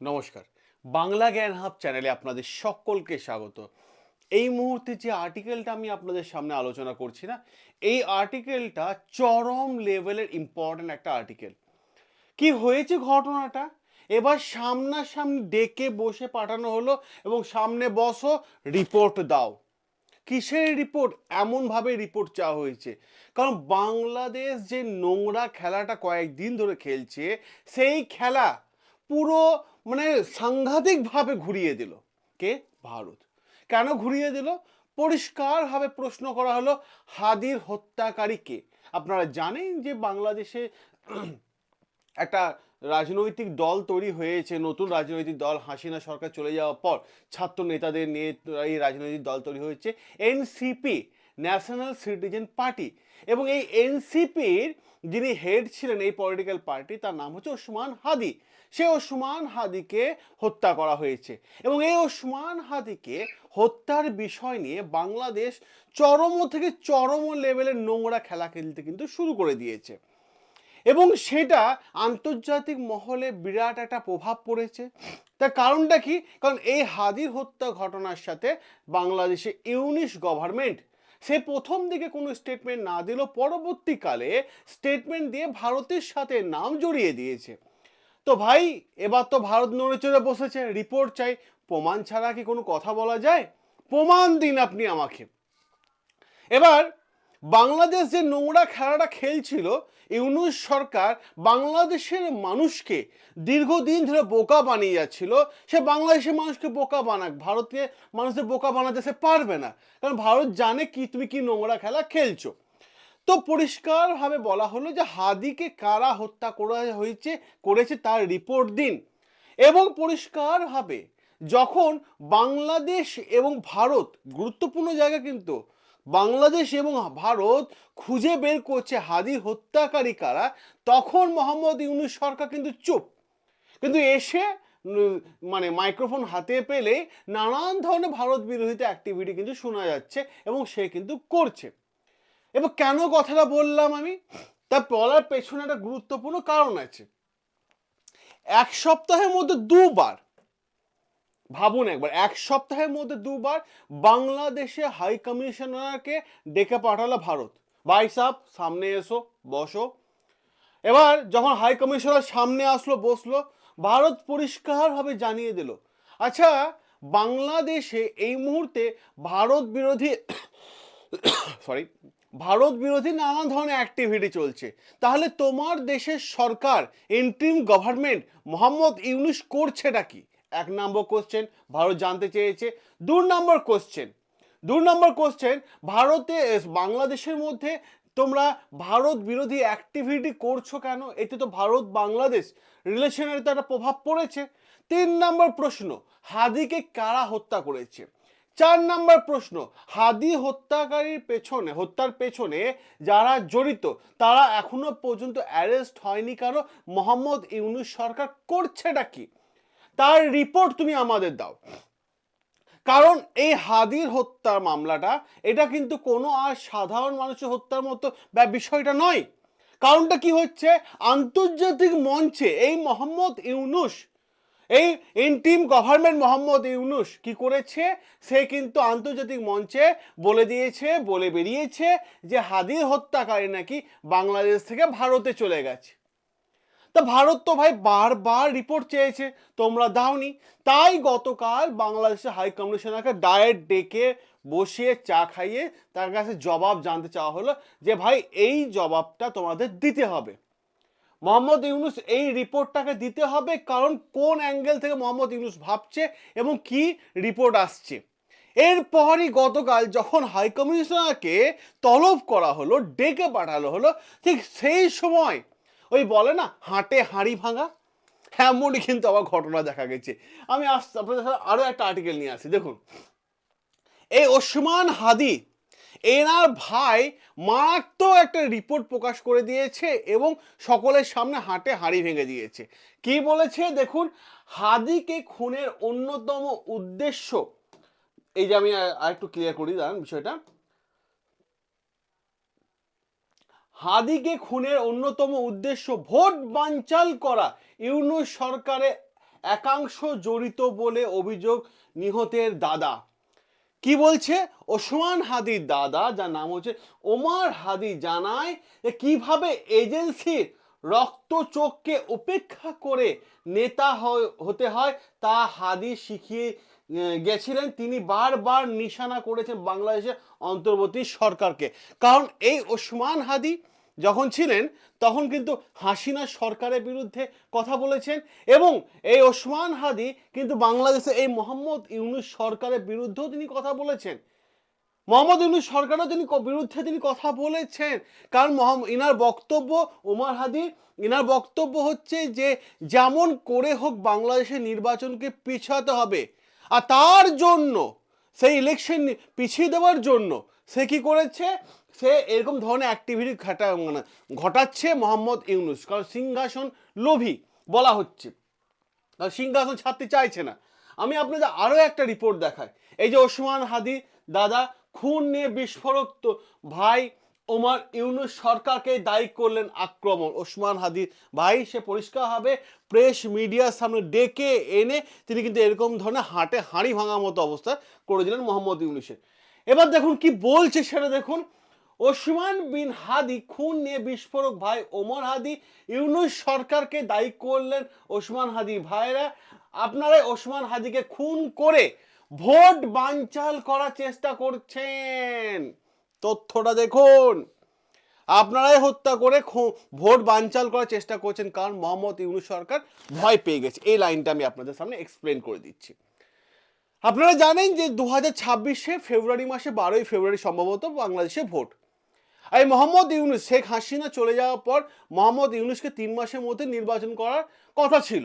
নমস্কার। বাংলা জ্ঞান হাব চ্যানেলে আপনাদের সকলকে স্বাগত। এই মুহূর্তে যে আর্টিকেলটা আমি আপনাদের সামনে আলোচনা করছি না, এই আর্টিকেলটা চরম লেভেলের ইম্পর্ট্যান্ট একটা আর্টিকেল। কি হয়েছে ঘটনাটা? এবার সামনাসামনি ডেকে বসে পাঠানো হলো এবং সামনে বসো রিপোর্ট দাও। কিসের রিপোর্ট এমনভাবে রিপোর্ট চাওয়া হয়েছে। কারণ বাংলাদেশ যে নোংরা খেলাটা কয়েকদিন ধরে খেলছে, সেই খেলা পুরো মানে সাংঘাতিকভাবে ঘুরিয়ে দিল। কে? ভারত। কেন ঘুরিয়ে দিল? পরিষ্কারভাবে প্রশ্ন করা হলো, হাদির হত্যাকারী কে? আপনারা জানেন যে বাংলাদেশে একটা রাজনৈতিক দল তৈরি হয়েছে, নতুন রাজনৈতিক দল হাসিনা সরকার চলে যাওয়ার পর ছাত্র নেতাদের নিয়ে এই রাজনৈতিক দল তৈরি হয়েছে, এনসিপি, ন্যাশনাল সিটিজেন পার্টি। এবং এই এনসিপির যিনি হেড ছিলেন এই পলিটিক্যাল পার্টি, তার নাম হচ্ছে ওসমান হাদি। সে ওসমান হাদিকে হত্যা করা হয়েছে এবং এই ওসমান হাদিকে হত্যার বিষয় নিয়ে বাংলাদেশ চরম থেকে চরম লেভেলের নোংরা খেলা খেলতে কিন্তু শুরু করে দিয়েছে। এবং সেটা আন্তর্জাতিক মহলে বিরাট একটা প্রভাব পড়েছে। তার কারণটা কি? কারণ এই হাদির হত্যা ঘটনার সাথে বাংলাদেশে ইউনিশ গভর্নমেন্ট সে প্রথম দিকে কোনো স্টেটমেন্ট না দিল পরবর্তীকালে স্টেটমেন্ট দিয়ে ভারতের সাথে নাম জড়িয়ে দিয়েছে। তো ভাই, এবার তো ভারত নড়ে চড়ে বসেছে। রিপোর্ট চাই। প্রমাণ ছাড়া কি কোনো কথা বলা যায়? প্রমাণ দিন আপনি আমাকে। এবার, বাংলাদেশ যে নোংরা খেলাটা খেলছিল, ইউনুস সরকার বাংলাদেশের মানুষকে দীর্ঘদিন ধরে বোকা বানিয়ে যাচ্ছিল। সে বাংলাদেশের মানুষকে বোকা বানাক, ভারতকে মানুষদের বোকা বানাতে সে পারবে না। কারণ ভারত জানে কি, তুমি কি নোংরা খেলা খেলছো। তো পরিষ্কারভাবে বলা হলো যে হাদিকে কারা হত্যা করা হয়েছে, করেছে তার রিপোর্ট দিন। এবং পরিষ্কারভাবে যখন বাংলাদেশ এবং ভারত, গুরুত্বপূর্ণ জায়গা কিন্তু, বাংলাদেশ এবং ভারত খুঁজে বের করছে হাদি হত্যাকারী কারা, তখন মোহাম্মদ ইউনুস সরকার কিন্তু চুপ। কিন্তু এসে মানে মাইক্রোফোন হাতে পেলে নানান ধরনের ভারত বিরোধিতা অ্যাক্টিভিটি কিন্তু শোনা যাচ্ছে এবং সে কিন্তু করছে। এবার কেন কথাটা বললাম আমি? তা বলার পেছনে একটা গুরুত্বপূর্ণ কারণ আছে। এক সপ্তাহের মধ্যে দুবার, ভাবুন একবার, এক সপ্তাহের মধ্যে দুবার বাংলাদেশে হাই কমিশনারকে ডেকে পাঠালো ভারত। ভাই সাহ সামনে এসো, বসো। এবার যখন হাই কমিশনার সামনে আসলো, বসল, ভারত পরিষ্কারভাবে জানিয়ে দিল আচ্ছা বাংলাদেশে এই মুহূর্তে ভারত বিরোধী সরি ভারত বিরোধী নানা ধরনের অ্যাক্টিভিটি চলছে। তাহলে তোমার দেশের সরকার ইন্ট্রিম গভর্নমেন্ট মোহাম্মদ ইউনুস করছেটা কি? এক নম্বর কোশ্চেন ভারত জানতে চেয়েছে। দু নম্বর কোশ্চেন দু নম্বর কোশ্চেন ভারতে, বাংলাদেশের মধ্যে তোমরা ভারত বিরোধী অ্যাক্টিভিটি করছ কেন? এতে তো ভারত, বাংলাদেশ রিলেশনের তো একটা প্রভাব পড়েছে। তিন নম্বর প্রশ্ন, হাদিকে কারা হত্যা করেছে? চার নম্বর প্রশ্ন, হাদি হত্যাকারীর পেছনে, হত্যার পেছনে যারা জড়িত, তারা এখনও পর্যন্ত অ্যারেস্ট হয়নি কেন? মোহাম্মদ ইউনুস সরকার করছেটা কি? তার রিপোর্ট তুমি আমাদের দাও। কারণ এই হাদির হত্যার মামলাটা, এটা কিন্তু কোনো আর সাধারণ মানুষের হত্যার মতো ব্যা- বিষয়টা নয়। কারণটা কি হচ্ছে? আন্তর্জাতিক মঞ্চে এই মোহাম্মদ ইউনুস এই ইন্টিম গভর্নমেন্ট মোহাম্মদ ইউনুস কি করেছে? সে কিন্তু আন্তর্জাতিক মঞ্চে বলে দিয়েছে, বলে বেরিয়েছে যে হাদির হত্যাকারী নাকি বাংলাদেশ থেকে ভারতে চলে গেছে। তা ভারত তো ভাই বারবার রিপোর্ট চেয়েছে, তোমরা দাওনি। তাই গতকাল বাংলাদেশের হাই কমিশনারকে ডায়েট ডেকে বসিয়ে চা খাইয়ে তার কাছে জবাব জানতে চাওয়া হলো যে ভাই, এই জবাবটা তোমাদের দিতে হবে। মোহাম্মদ ইউনুস এই রিপোর্টটাকে দিতে হবে কারণ কোন অ্যাঙ্গেল থেকে মোহাম্মদ ইউনুস ভাবছে এবং কি রিপোর্ট আসছে। এরপরই গতকাল যখন হাই কমিশনারকে তলব করা হলো, ডেকে পাঠানো হলো, ঠিক সেই সময় ওই বলে না, হাটে হাঁড়ি ভাঙা? এমনই কিন্তু আবার ঘটনা দেখা গেছে। আমি আস, আপনাদের সাথে আরও একটা আর্টিকেল নিয়ে আসি। দেখুন, এই ওসমান হাদি এনার ভাই মারাত্মক একটা রিপোর্ট প্রকাশ করে দিয়েছে এবং সকলের সামনে হাটে হাঁড়ি ভেঙে দিয়েছে। কি বলেছে? দেখুন, হাদিকে খুনের অন্যতম উদ্দেশ্য। এই যে আমি আর একটু ক্লিয়ার করি, দাঁড়ান বিষয়টা। হাদিকে খুনের অন্যতম উদ্দেশ্য ভোট বানচাল করা। ইউনুস সরকারে একাংশ জড়িত বলে অভিযোগ নিহতের দাদা। কি বলছে? ওসমান হাদির দাদা, যার নাম হচ্ছে ওমার হাদি, জানায় যে কীভাবে এজেন্সির রক্ত চোখকে উপেক্ষা করে নেতা হতে হয়, তা হাদি শিখিয়ে গেছিলেন। তিনি বারবার নিশানা করেছেন বাংলাদেশের অন্তর্বর্তী সরকারকে। কারণ এই ওসমান হাদি যখন ছিলেন, তখন কিন্তু হাসিনা সরকারের বিরুদ্ধে কথা বলেছেন এবং এই ওসমান হাদি কিন্তু বাংলাদেশে এই মোহাম্মদ ইউনুস সরকারের বিরুদ্ধেও তিনি কথা বলেছেন। মোহাম্মদ ইউনুস সরকারও তিনি বিরুদ্ধে তিনি কথা বলেছেন। কারণ ইনার বক্তব্য ওমার হাদি, ইনার বক্তব্য হচ্ছে যে যেমন করে হোক বাংলাদেশের নির্বাচনকে পিছাতে হবে। আর তার জন্য, সেই ইলেকশন পিছিয়ে দেওয়ার জন্য সে কি করেছে? সে এরকম ধরনের অ্যাক্টিভিটি ঘটা মানে ঘটাচ্ছে মোহাম্মদ ইউনুস। কারণ সিংহাসন লোভী বলা হচ্ছে। আর সিংহাসন ছাড়তে চাইছে না। আমি আপনাদের আরও একটা রিপোর্ট দেখাই। এই যে ওসমান হাদি দাদা খুন নিয়ে বিস্ফোরক তো ভাই ওমর ইউনুস সরকারকে দায়ী করলেন আক্রমণ। ওসমান হাদি ভাই সে পরিষ্কারভাবে প্রেস মিডিয়ার সামনে ডেকে এনে তিনি কিন্তু এরকম ধরনের হাটে হাঁড়ি ভাঙার মতো অবস্থা করেছিলেন মোহাম্মদ ইউনুসের। এবার দেখুন কি বলছে সেটা দেখুন। ওসমান বিন হাদি, খুন নিয়ে বিস্ফোরক ভাই ওমর হাদি, ইউনুস সরকারকে দায়ী করলেন ওসমান হাদি ভাইরা। আপনারা ওসমান হাদিকে খুন করে ভোট বানচাল করার চেষ্টা করছেন। তথ্যটা দেখুন। আপনারাই হত্যা করে ভোট বানচাল করার চেষ্টা করছেন কারণ মোহাম্মদ ইউনুস সরকার ভয় পেয়ে গেছে। এই লাইনটা আমি আপনাদের সামনে এক্সপ্লেন করে দিচ্ছি। আপনারা জানেন যে দু হাজার ছাব্বিশে ফেব্রুয়ারি মাসে বারোই ফেব্রুয়ারি সম্ভবত বাংলাদেশে ভোট। এই মোহাম্মদ ইউনুস, শেখ হাসিনা চলে যাওয়ার পর মোহাম্মদ ইউনুসকে তিন মাসের মধ্যে নির্বাচন করার কথা ছিল।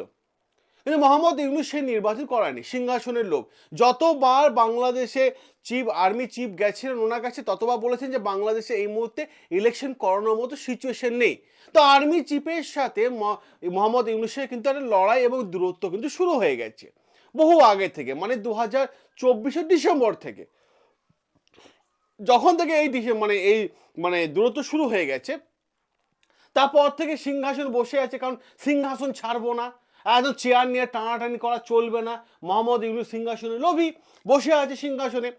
কিন্তু মোহাম্মদ ইউনুস সেই নির্বাচন করায়নি, সিংহাসনের লোভ। যতবার বাংলাদেশে চিফ, আর্মি চিফ গেছিলেন, ওনার কাছে ততবার বলেছেন যে বাংলাদেশে এই মুহূর্তে ইলেকশন করানোর মতো সিচুয়েশন নেই। তো আর্মি চিফের সাথে মোহাম্মদ ইউনুসের কিন্তু একটা লড়াই এবং দূরত্ব কিন্তু শুরু হয়ে গেছে। বহু আগে থেকে মানে দু হাজার চব্বিশের ডিসেম্বর থেকে। যখন থেকে এই ডিসে- মানে এই মানে দূরত্ব শুরু হয়ে গেছে, তারপর থেকে সিংহাসন বসে আছে, কারণ সিংহাসন ছাড়বো না, একদম চেয়ার নিয়ে টানাটানি করা চলবে না, মোহাম্মদ ইউনুস সিংহাসনে লোভী, বসে আছে সিংহাসনে।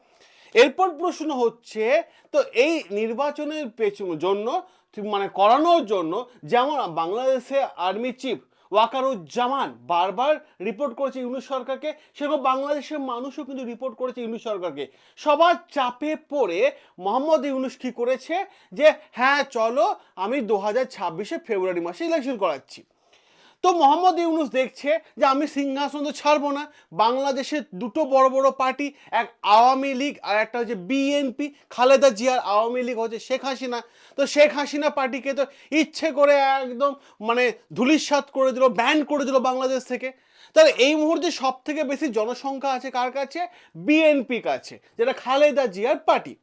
এরপর প্রশ্ন হচ্ছে, তো এই নির্বাচনের পেছন জন্য মানে করানোর জন্য যেমন বাংলাদেশে আর্মি চিফ ওয়াকারুজ্জামান বারবার রিপোর্ট করেছে ইউনুস সরকারকে, সেরকম বাংলাদেশের মানুষও কিন্তু রিপোর্ট করেছে ইউনুস সরকারকে। সবার চাপে পড়ে মোহাম্মদ ইউনুস কি করেছে? যে হ্যাঁ চলো, আমি দু হাজার ছাব্বিশে ফেব্রুয়ারি মাসে ইলেকশন করাচ্ছি। তো মোহাম্মদ ইউনুস দেখছে যে আমি সিংহাসন তো ছাড়বো না। বাংলাদেশের দুটো বড় বড় পার্টি, এক আওয়ামী লীগ আর একটা হচ্ছে বিএনপি। খালেদা জিয়ার আওয়ামী লীগ হচ্ছে শেখ হাসিনা। তো শেখ হাসিনা পার্টিকে তো ইচ্ছে করে একদম মানে ধুলিস্বাত করে দিল ব্যান করে দিল বাংলাদেশ থেকে। তাহলে এই মুহূর্তে সব থেকে বেশি জনসংখ্যা আছে কার কাছে? বিএনপি কাছে, যেটা খালেদা জিয়ার পার্টি।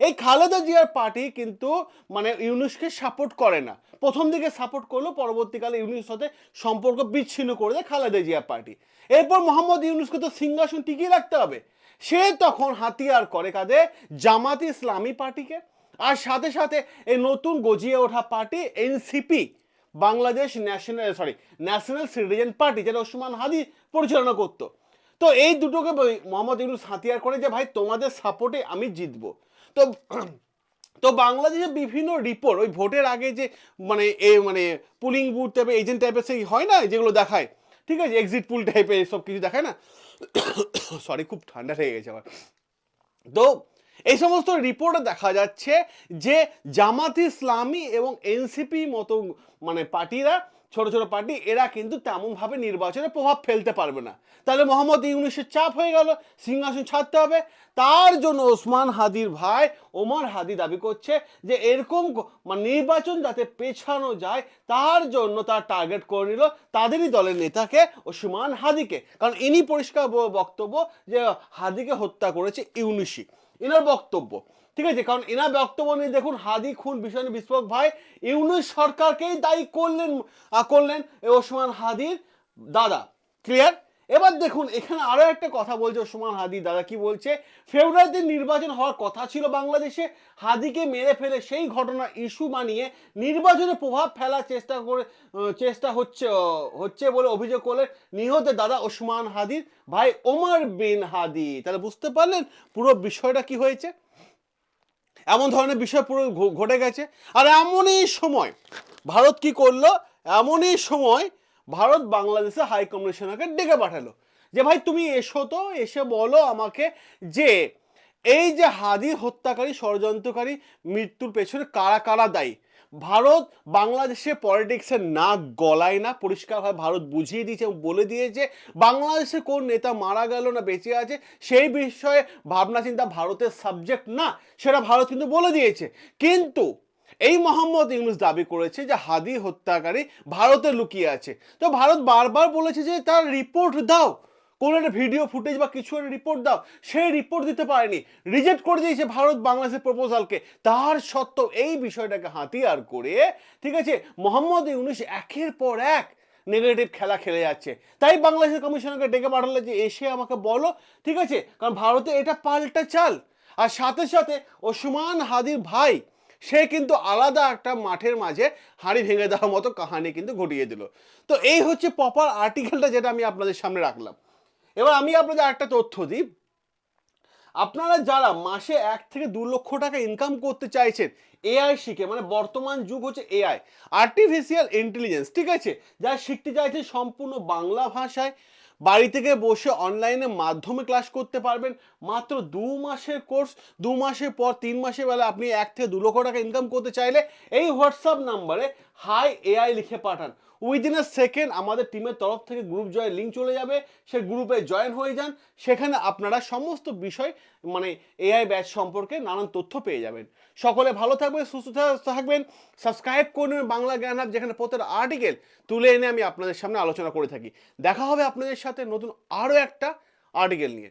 এই খালেদা জিয়ার পার্টি কিন্তু মানে ইউনুসকে সাপোর্ট করে না। প্রথম দিকে সাপোর্ট করল, পরবর্তীকালে ইউনুসের সাথে সম্পর্ক বিচ্ছিন্ন করে দেয় খালেদা জিয়া পার্টি। এরপর মোহাম্মদ ইউনুসকে তো সিংহাসন টিকিয়ে রাখতে হবে। সে তখন হাতিয়ার করে কাদের জামাত ইসলামী পার্টিকে। আর সাথে সাথে এই নতুন গজিয়ে ওঠা party NCP, Bangladesh national sorry national citizen party, যেটা ওসমান হাদি পরিচালনা করতো। তো এই দুটোকে মোহাম্মদ ইউনুস হাতিয়ার করে যে, ভাই, তোমাদের সাপোর্টে আমি জিতবো। তো তো বাংলাদেশে বিভিন্ন রিপোর্ট ওই ভোটের আগে যে মানে এ মানে পুলিং বুথ টাইপের এজেন্ট টাইপের সেই হয় না, যেগুলো দেখায়? ঠিক আছে এক্সিট পুল টাইপের সব কিছু দেখায় না? সরি খুব ঠান্ডা হয়ে গেছে আমার। তো, এই সমস্ত রিপোর্টে দেখা যাচ্ছে যে জামাত ইসলামী এবং এনসিপি মতো মানে পার্টিরা ছোট ছোট পার্টি, এরা কিন্তু তেমনভাবে নির্বাচনে প্রভাব ফেলতে পারবে না। তাহলে মোহাম্মদ ইউনুসের চাপ হয়ে গেল, সিংহাসন ছাড়তে হবে। তার জন্য ওসমান হাদির ভাই ওমর হাদি দাবি করছে যে এরকম মানে নির্বাচন যাতে পেছানো যায়, তার জন্য তার টার্গেট করে নিল তাদেরই দলের নেতাকে ওসমান হাদিকে। কারণ ইনি পরিষ্কার বক্তব্য যে হাদিকে হত্যা করেছে ইউনুসি এনার বক্তব্য ঠিক আছে? কারণ এনার বক্তব্য নিয়ে দেখুন হাদি খুন বিষয় বিস্ফোরক ভাই। ইউনুস সরকারকেই দায়ী করলেন করলেন ওসমান হাদির দাদা। ক্লিয়ার এবার দেখুন, এখানে আরও একটা কথা বলছে ওসমান হাদি দাদা। কি বলছে? ফেব্রুয়ারিতে নির্বাচন হওয়ার কথা ছিল বাংলাদেশে। হাদিকে মেরে ফেলে সেই ঘটনা ইস্যু বানিয়ে নির্বাচনে প্রভাব ফেলার চেষ্টা করে চেষ্টা হচ্ছে হচ্ছে বলে অভিযোগ করলেন নিহত দাদা ওসমান হাদির ভাই ওমর বিন হাদি। তাহলে বুঝতে পারলেন পুরো বিষয়টা কি হয়েছে? এমন ধরনের বিষয় পুরো ঘটে গেছে। আর এমনই সময় ভারত কি করল? এমনই সময় ভারত বাংলাদেশে হাই কমিশনারকে ডেকে পাঠালো। যে, ভাই, তুমি এসো তো, এসে বলো আমাকে যে, এই যে হাদি হত্যাকারী, ষড়যন্ত্রকারী মৃত্যুর পেছনে কারা কারা দায়ী? ভারত বাংলাদেশে পলিটিক্সের নাক গলায় না, পরিষ্কারভাবে ভারত বুঝিয়ে দিয়েছে এবং বলে দিয়েছে বাংলাদেশে কোন নেতা মারা গেল না বেঁচে আছে, সেই বিষয়ে ভাবনা চিন্তা ভারতের সাবজেক্ট না, সেটা ভারত কিন্তু বলে দিয়েছে। কিন্তু এই মোহাম্মদ ইউনুস দাবি করেছে যে হাদি হত্যাকারী ভারতে লুকিয়ে আছে। তো ভারত বারবার বলেছে যে তার রিপোর্ট দাও। কোনো একটা ভিডিও ফুটেজ বা কিছু একটা রিপোর্ট দাও সেই রিপোর্ট দিতে পারেনি। রিজেক্ট করে দিয়েছে ভারত বাংলাদেশের প্রপোজালকে তার সত্ত্বেও এই বিষয়টাকে হাতিয়ার করে, ঠিক আছে, মোহাম্মদ ইউনুস একের পর এক নেগেটিভ খেলা খেলে যাচ্ছে। তাই বাংলাদেশের কমিশনারকে ডেকে পাঠালে যে, এসে আমাকে বলো। ঠিক আছে, কারণ ভারতে এটা পাল্টা চাল। আর সাথে সাথে ওসমান হাদির ভাই, সে কিন্তু আলাদা একটা মাঠের মাঝে হাঁড়ি ভেঙে দেওয়ার মতো কাহানি কিন্তু ঘটিয়ে দিল। তো এই হচ্ছে প্রপার আর্টিকেলটা যেটা আমি আপনাদের সামনে রাখলাম। এবার আমি আপনাদের একটা তথ্য দিই। আপনারা যারা মাসে এক থেকে দু লক্ষ টাকা ইনকাম করতে চাইছেন এআই শিখে মানে বর্তমান যুগ হচ্ছে এআই আর্টিফিশিয়াল ইন্টেলিজেন্স ঠিক আছে? যারা শিখতে চাইছেন সম্পূর্ণ বাংলা ভাষায়, বাড়ি থেকে বসে অনলাইনে মাধ্যমে ক্লাস করতে পারবেন। মাত্র দু মাসের কোর্স দু মাসের পর তিন মাসের বেলা আপনি এক থেকে দু লক্ষ টাকা ইনকাম করতে চাইলে এই হোয়াটসঅ্যাপ নাম্বারে হাই এআই লিখে পাঠান। উইদিন এ সেকেন্ড আমাদের টিমের তরফ থেকে গ্রুপ জয়েন লিঙ্ক চলে যাবে। সে গ্রুপে জয়েন হয়ে যান। সেখানে আপনারা সমস্ত বিষয় মানে এআই ব্যাচ সম্পর্কে নানান তথ্য পেয়ে যাবেন। সকলে ভালো থাকবেন, সুস্থ থাকবেন। সাবস্ক্রাইব করে নেবেন বাংলা জ্ঞান হাব, যেখানে প্রত্যেক আর্টিকেল তুলে এনে আমি আপনাদের সামনে আলোচনা করে থাকি। দেখা হবে আপনাদের সাথে নতুন আরও একটা আর্টিকেল নিয়ে।